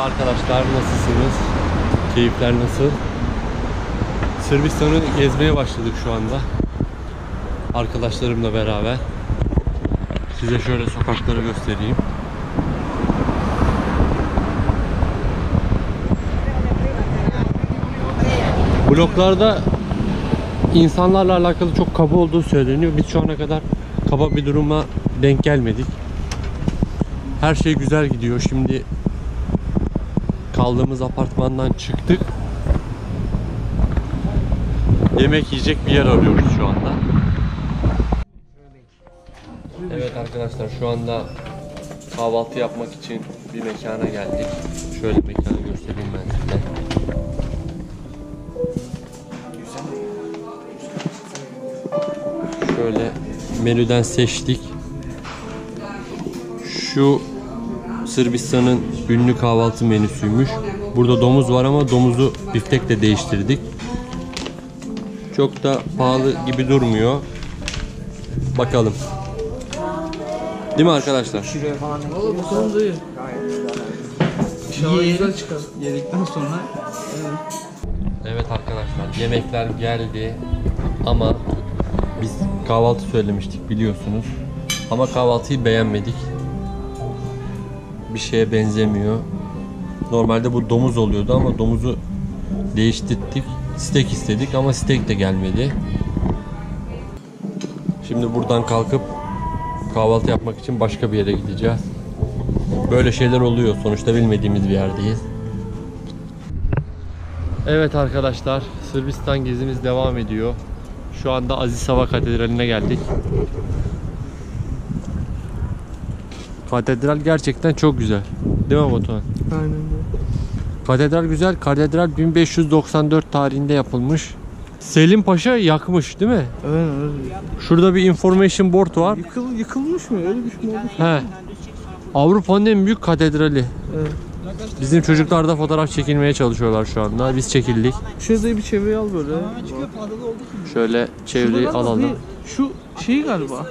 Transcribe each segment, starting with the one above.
arkadaşlar nasılsınız? Keyifler nasıl? Sırbistan'ı gezmeye başladık şu anda. Arkadaşlarımla beraber. Size şöyle sokakları göstereyim. Bloklarda insanlarla alakalı çok kaba olduğu söyleniyor. Biz şu ana kadar kaba bir duruma denk gelmedik. Her şey güzel gidiyor. Şimdi kaldığımız apartmandan çıktık. Yemek yiyecek bir yer arıyoruz şu anda. Evet arkadaşlar şu anda kahvaltı yapmak için bir mekana geldik. Şöyle mekanı göstereyim ben size. Şöyle menüden seçtik. Şu Sırbistan'ın ünlü kahvaltı menüsüymüş. Burada domuz var ama domuzu biftekle değiştirdik. Çok da pahalı gibi durmuyor. Bakalım. Değil mi arkadaşlar? Valla bu sorun değil. İnşallah güzel çıkar. Yedikten sonra Evet arkadaşlar yemekler geldi ama biz kahvaltı söylemiştik biliyorsunuz. Ama kahvaltıyı beğenmedik. Bir şeye benzemiyor. Normalde bu domuz oluyordu ama domuzu değiştirdik. Steak istedik ama steak de gelmedi. Şimdi buradan kalkıp kahvaltı yapmak için başka bir yere gideceğiz. Böyle şeyler oluyor. Sonuçta bilmediğimiz bir yerdeyiz. Evet arkadaşlar, Sırbistan gezimiz devam ediyor. Şu anda Aziz Hava Katedrali'ne geldik. Katedral gerçekten çok güzel. Değil mi Batuhan? Aynen öyle. Katedral güzel. Katedral 1594 tarihinde yapılmış. Selim Paşa yakmış değil mi? Aynen öyle. Şurada bir information board var. Yıkıl, yıkılmış mı? Öyle bir şey mi? He. Avrupa'nın en büyük katedrali. Evet. Bizim çocuklar da fotoğraf çekilmeye çalışıyorlar şu anda. Biz çekildik. Şurada bir çevreyi al böyle. Şöyle çevreyi alalım. Şu şey galiba.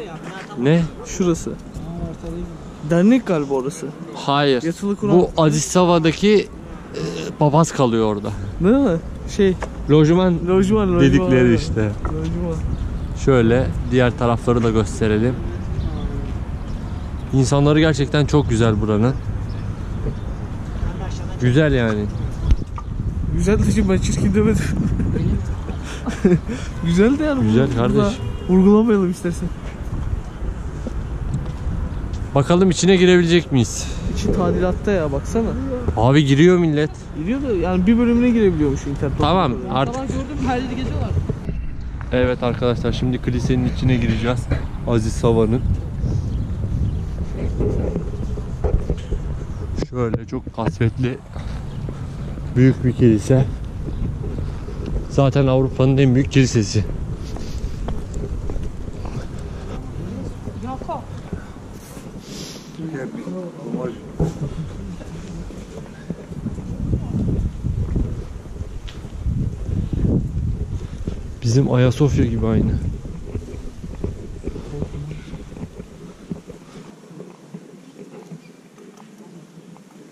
Ne? Şurası. Dernek galiba orası. Hayır. Yatılı Kur'an. Bu Adisava'daki e, papaz kalıyor orada. Değil mi? Şey, Lojman lojman, lojman. dedikleri aynen. işte. Lojman. Şöyle diğer tarafları da gösterelim. İnsanları gerçekten çok güzel buranın. Güzel yani. Güzel de ben çirkin demedim. Güzel de yani. Güzel kardeş. Vurgulamayalım istersen. Bakalım içine girebilecek miyiz? İçi tadilatta ya baksana. Abi giriyor millet. Giriyor da yani bir bölümüne girebiliyormuş internet. Tamam artık. Falan gördüm geziyorlar. Evet arkadaşlar şimdi kilisenin içine gireceğiz. Aziz Sava'nın. Şöyle çok kasvetli büyük bir kilise. Zaten Avrupa'nın en büyük kilisesi. Bizim Ayasofya gibi aynı.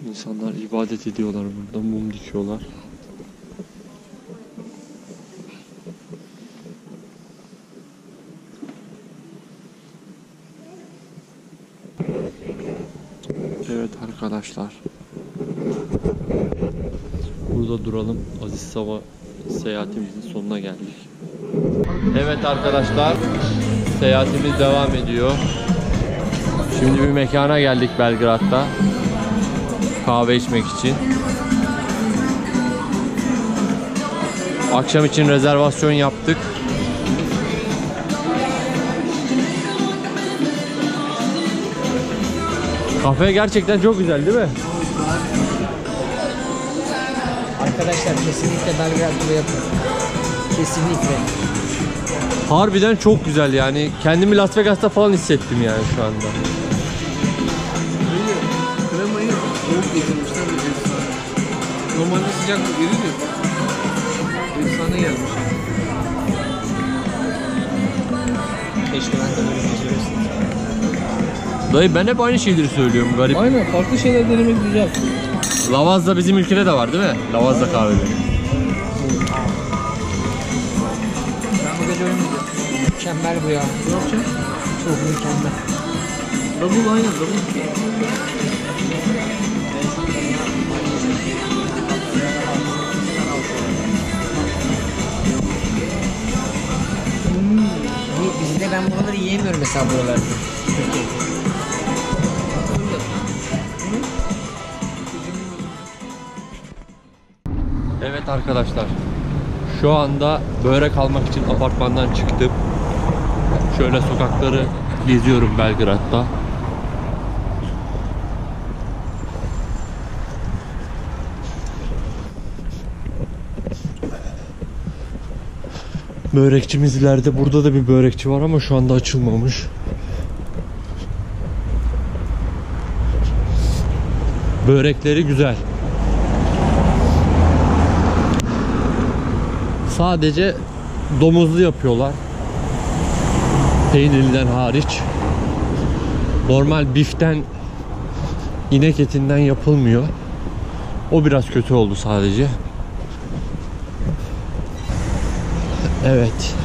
İnsanlar ibadet ediyorlar burada, mum dikiyorlar. Evet arkadaşlar. Burada duralım. Aziz Sava seyahatimizin sonuna geldik. Evet arkadaşlar. Seyahatimiz devam ediyor. Şimdi bir mekana geldik Belgrad'da. Kahve içmek için. Akşam için rezervasyon yaptık. Kafe gerçekten çok güzel değil mi? Arkadaşlar kesinlikle Belgrad'da yapın. Kesinlikle. Harbiden çok güzel yani. Kendimi Las Vegas'ta falan hissettim yani şu anda. Böyle kremayı soğuk getirmişler de efsane. Normalde sıcak verir ya. Efsane gelmiş. Keşke ben de böyle bir şey. Dayı ben hep aynı şeyleri söylüyorum garip. Aynen farklı şeyler denemek güzel. Lavazza bizim ülkede de var değil mi? Lavazza kahveleri. Ben burada görmedim. Mükemmel bu ya. Ne yapacaksın? Çok mükemmel. Double aynen double. Hani bizde ben buraları yiyemiyorum mesela buralarda. Arkadaşlar. Şu anda börek almak için apartmandan çıktım. Şöyle sokakları geziyorum Belgrad'da. Börekçimiz ileride. Burada da bir börekçi var ama şu anda açılmamış. Börekleri güzel. Sadece domuzlu yapıyorlar. Peynirliden hariç. Normal biften inek etinden yapılmıyor. O biraz kötü oldu sadece. Evet.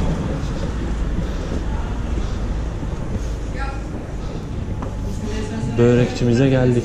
Börekçimize geldik.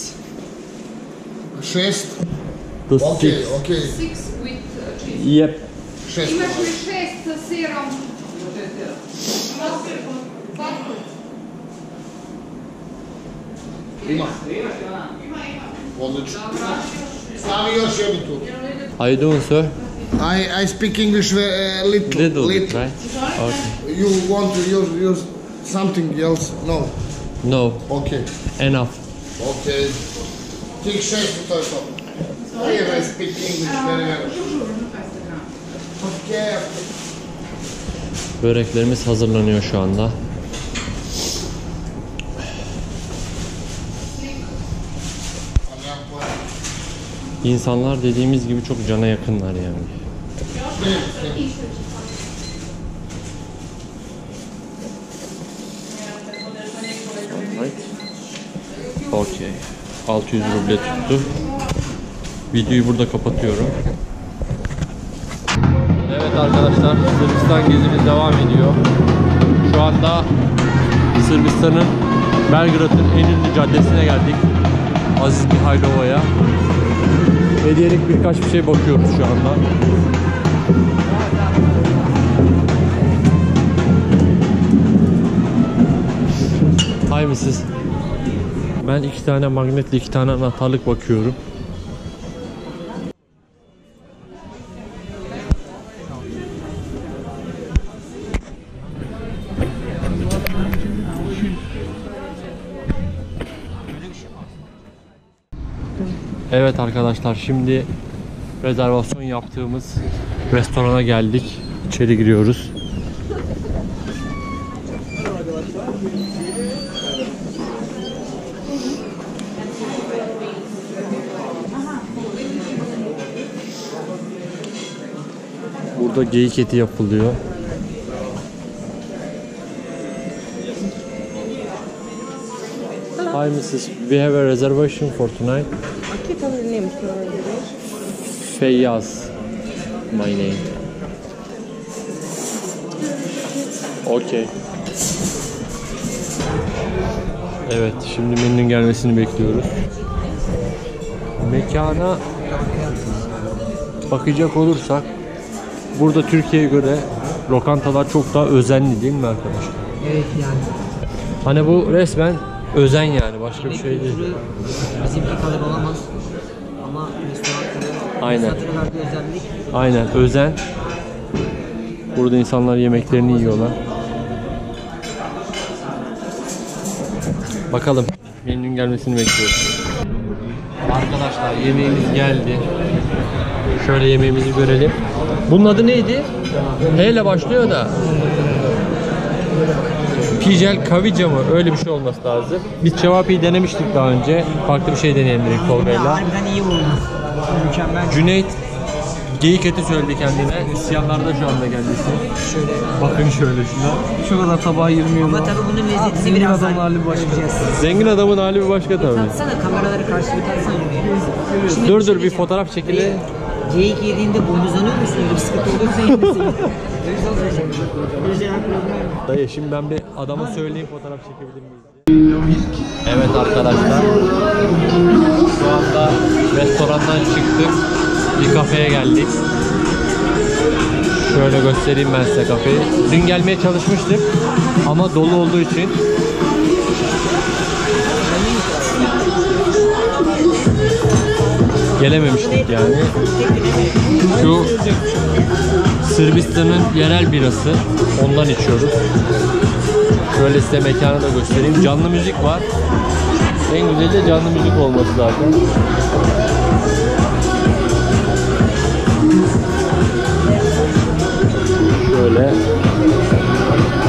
Šest. The Okay, six. okay. Six with uh, cheese. Yep. Šest. Imaš li šest sa sirom? Ima. Odlično. Stavi još jednu tu. How you doing, sir? I, I speak English uh, little. Little bit, right? Okay. You want to use, use something else? No. No, Okay. enough. Okay. Here I speak English very well. Okay. Böreklerimiz hazırlanıyor şu anda. İnsanlar dediğimiz gibi çok cana yakınlar yani. 600 ruble tuttu. Videoyu burada kapatıyorum. Evet arkadaşlar Sırbistan gezimiz devam ediyor. Şu anda Sırbistan'ın Belgrad'ın en ünlü caddesine geldik. Aziz Mihailova'ya. Hediyelik birkaç bir şey bakıyoruz şu anda. Hay mısınız? Ben iki tane magnetli iki tane anahtarlık bakıyorum. Evet arkadaşlar şimdi rezervasyon yaptığımız restorana geldik. İçeri giriyoruz. Burada geyik eti yapılıyor. Hi Mrs. We have a reservation for tonight. Aqui tá o name for reservation. Feyyaz my name. Okay. Evet, şimdi menünün gelmesini bekliyoruz. Mekana bakacak olursak burada Türkiye'ye göre lokantalar çok daha özenli değil mi arkadaşlar? Evet yani. Hani bu resmen özen yani başka bir şey değil. Bizimki kadar olamaz. Ama restoranların Aynen. verdiği özellik Aynen özen. Burada insanlar yemeklerini yiyorlar. Bakalım menünün gelmesini bekliyoruz. Arkadaşlar yemeğimiz geldi. Şöyle yemeğimizi görelim. Bunun adı neydi? H ile başlıyor da. Pijel Kavica mı? Öyle bir şey olması lazım. Biz cevapiyi denemiştik daha önce. Farklı bir şey deneyelim dedik Tolga'yla. Harbiden iyi oldu. Mükemmel. Cüneyt geyik eti söyledi kendine. İsyanlarda şu anda kendisi. Şöyle. Bakın şöyle şuna. Şu kadar tabağa 20 yıl. Ama tabii bunun lezzetini biraz adamın hali başka. Zengin adamın hali bir başka tabii. Tatsana kameraları karşı bir tatsana. Dur dur bir fotoğraf çekilir. Geyik yediğinde boynuzlanıyor musun? Öyle bir sıkıntı oluyorsa yemesin. Dayı şimdi ben bir adama söyleyeyim fotoğraf çekebilir miyiz? Evet arkadaşlar. Şu anda restorandan çıktık. Bir kafeye geldik. Şöyle göstereyim ben size kafeyi. Dün gelmeye çalışmıştık ama dolu olduğu için gelememiştik yani. Şu Sırbistan'ın yerel birası. Ondan içiyoruz. Şöyle size mekanı da göstereyim. Canlı müzik var. En güzeli de canlı müzik olması zaten. Şöyle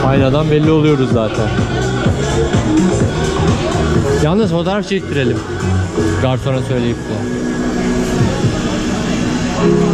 aynadan belli oluyoruz zaten. Yalnız fotoğraf çektirelim. Garsona söyleyip de. Thank you.